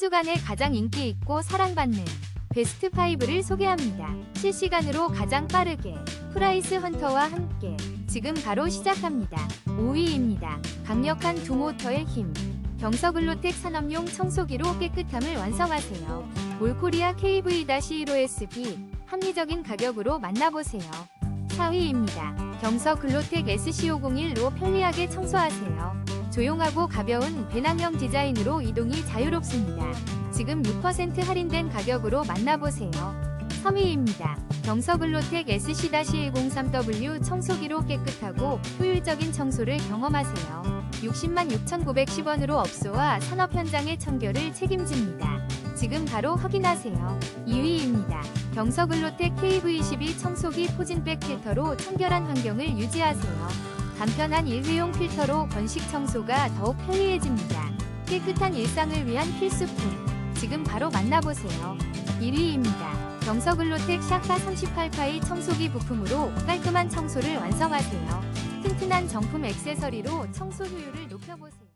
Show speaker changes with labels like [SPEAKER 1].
[SPEAKER 1] 주간에 가장 인기 있고 사랑받는 베스트 5를 소개합니다. 실시간으로 가장 빠르게 프라이스 헌터와 함께 지금 바로 시작합니다. 5위입니다. 강력한 두 모터의 힘. 경서글로텍 산업용 청소기로 깨끗함을 완성하세요. 올코리아 KV-15SB 합리적인 가격으로 만나보세요. 4위입니다. 경서 글로텍 SC501로 편리하게 청소하세요. 조용하고 가벼운 배낭형 디자인으로 이동이 자유롭습니다. 지금 6% 할인된 가격으로 만나보세요. 3위입니다. 경서글로텍 SC-103W 청소기로 깨끗하고 효율적인 청소를 경험하세요. 60만 6,910원으로 업소와 산업 현장의 청결을 책임집니다. 지금 바로 확인하세요. 2위입니다. 경서글로텍 KV12 청소기 포진백 필터로 청결한 환경을 유지하세요. 간편한 일회용 필터로 건식 청소가 더욱 편리해집니다. 깨끗한 일상을 위한 필수품. 지금 바로 만나보세요. 1위입니다. 경서글로텍 샤카 38파이 청소기 부품으로 깔끔한 청소를 완성하세요. 튼튼한 정품 액세서리로 청소 효율을 높여보세요.